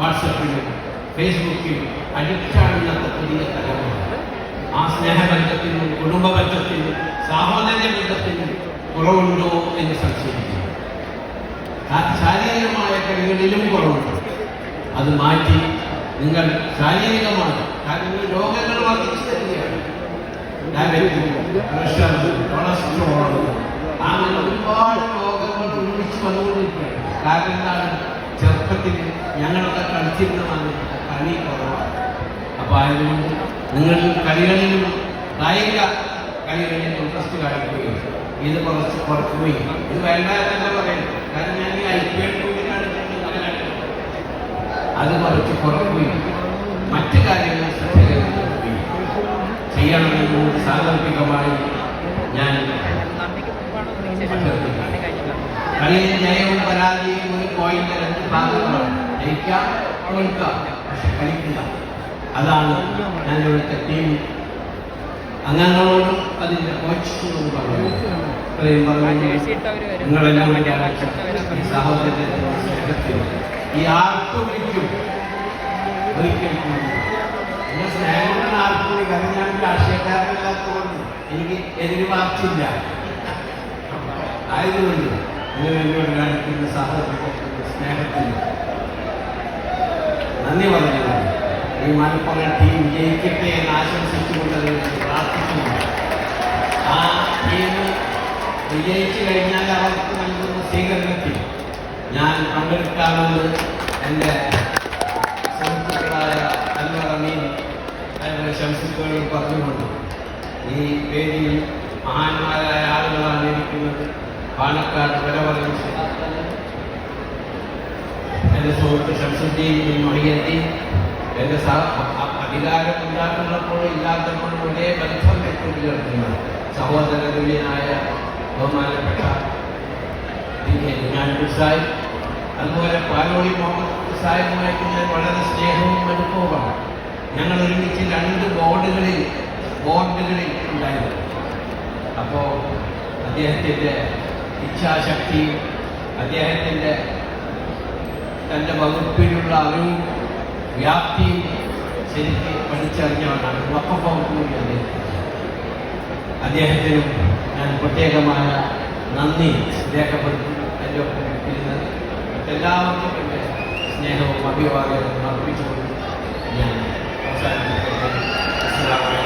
വാട്സപ്പിലും ഫേസ്ബുക്കിലും അഡിക്റ്റാണ് ഇന്നത്തെ പുതിയ തലമുറ. ആ സ്നേഹബന്ധത്തിനും കുടുംബബന്ധത്തിനും സാഹോദര്യ ബന്ധത്തിനും കുറവുണ്ടോ എന്ന് സംശയിക്കുന്നു ശാരീരികമായ കഴിവുകളിലും കുറവുണ്ട്. അത് മാറ്റി നിങ്ങൾ ശാരീരികമാണ് കാര്യങ്ങൾ രോഗങ്ങൾ വർദ്ധിച്ചു തരികയാണ്. ഡയബറ്റീസ് പ്രഷർ, കൊളസ്ട്രോൾ അങ്ങനെ ഒരുപാട് രോഗങ്ങൾ ഒരുമിച്ച് വന്നുകൊണ്ടിരിക്കുകയാണ്. കാരണം എന്താണ്? ചെറുപ്പത്തിൽ ഞങ്ങളൊക്കെ കളിച്ചിരുന്ന മാതിരി കളി കുറവാണ്. അപ്പൊ ആയതുകൊണ്ട് നിങ്ങൾ കളികളിലും കായിക കളികളിൽ ഇൻട്രസ്റ്റ് കാണിക്കുകയും ഇത് കുറച്ച് കുറയ്ക്കുകയും ഇത് വേണ്ട എന്നല്ല പറയുന്നത്. കാരണം ഞാൻ ഈ ഐ പി എൽ കൂടി അത് കുറച്ച് കുറയ്ക്കുകയും മറ്റു കാര്യങ്ങൾ ശ്രദ്ധ ചെയ്യണമെന്ന് സാങ്കല്പികമായി ഞാൻ കളിയിൽ ജയവും പരാജയവും ഒരു കോയിന്റെ രണ്ട് ഭാഗങ്ങളാണ് ജയിക്കാം തോൽക്കാം പക്ഷെ കളിക്കുക അതാണ് ഞാൻ ഇവിടുത്തെ ടീം അംഗങ്ങളോടും അതിന്റെ കോച്ചിനോടും പറഞ്ഞു ഇത്രയും പറഞ്ഞു നിങ്ങളെല്ലാം ഈ സ്നേഹത്തിൽ ഈ ആർക്കും വിളിക്കും. ഒരിക്കലും സ്നേഹങ്ങൾ ആർക്കും കാരണം ഞാൻ രാഷ്ട്രീയക്കാരനല്ലാത്തതുകൊണ്ട് എനിക്ക് എതിര് വാർച്ചില്ല ആയതുകൊണ്ട് എന്നോട് കാണിക്കുന്ന സഹോദരത്തിന്റെ സ്നേഹത്തിന് നന്ദി പറഞ്ഞതാണ് ഈ മലപ്പുറം ടീം ജയിക്കട്ടെ എന്ന് ആശംസിച്ചുകൊണ്ട് പ്രാർത്ഥിക്കുന്നു. ആ ടീം വിജയിച്ചു കഴിഞ്ഞാൽ അവർക്ക് നൽകുന്ന സ്വീകരണത്തിൽ ഞാൻ പങ്കെടുക്കാമെന്ന് എന്റെ സുഹൃത്തുക്കളായ അമീൻ അതുപോലെ പറഞ്ഞുകൊണ്ട് ഈ വേദിയിൽ മഹാന്മാരായ ആളുകളാണ് ഇരിക്കുന്നത്. പാലക്കാട് വില പറയും എന്റെ സുഹൃത്ത് ഷംസുദ്ദീൻ ബിൻ മൊഹിയദ്ദീൻ എന്റെ അധികാരം ഉണ്ടാക്കുന്നപ്പോഴും ഇല്ലാത്തപ്പോഴും ഒരേ ബന്ധം വെച്ചുകൊണ്ടിരിക്കുന്ന സഹോദര തുല്യനായ ബഹുമാനപ്പെട്ട സാഹിബ് അതുപോലെ പാലോളി മുഹമ്മദ് സാഹിബുമായിട്ട് ഞാൻ വളരെ സ്നേഹവും അനുഭവമാണ് ഞങ്ങൾ ഒരുമിച്ച് രണ്ട് ബോർഡുകളിൽ ബോർഡുകളിൽ ഉണ്ടായിരുന്നു. അപ്പോൾ അദ്ദേഹത്തിന്റെ ഇച്ഛാശക്തിയും അദ്ദേഹത്തിന്റെ തന്റെ വകുപ്പിലുള്ള അറിവും വ്യാപ്തിയും ശരിക്ക് പഠിച്ചറിഞ്ഞവനാണ്. വക്കഫ് വകുപ്പ് കൂടി അദ്ദേഹം. അദ്ദേഹത്തിനും ഞാൻ പ്രത്യേകമായ നന്ദി രേഖപ്പെടുത്തി എന്റെ ഒപ്പം ഇരുന്ന് എല്ലാവർക്കും എന്റെ സ്നേഹവും അഭിവാദനവും അർപ്പിച്ചുകൊണ്ട് ഞാൻ അലൈക്കും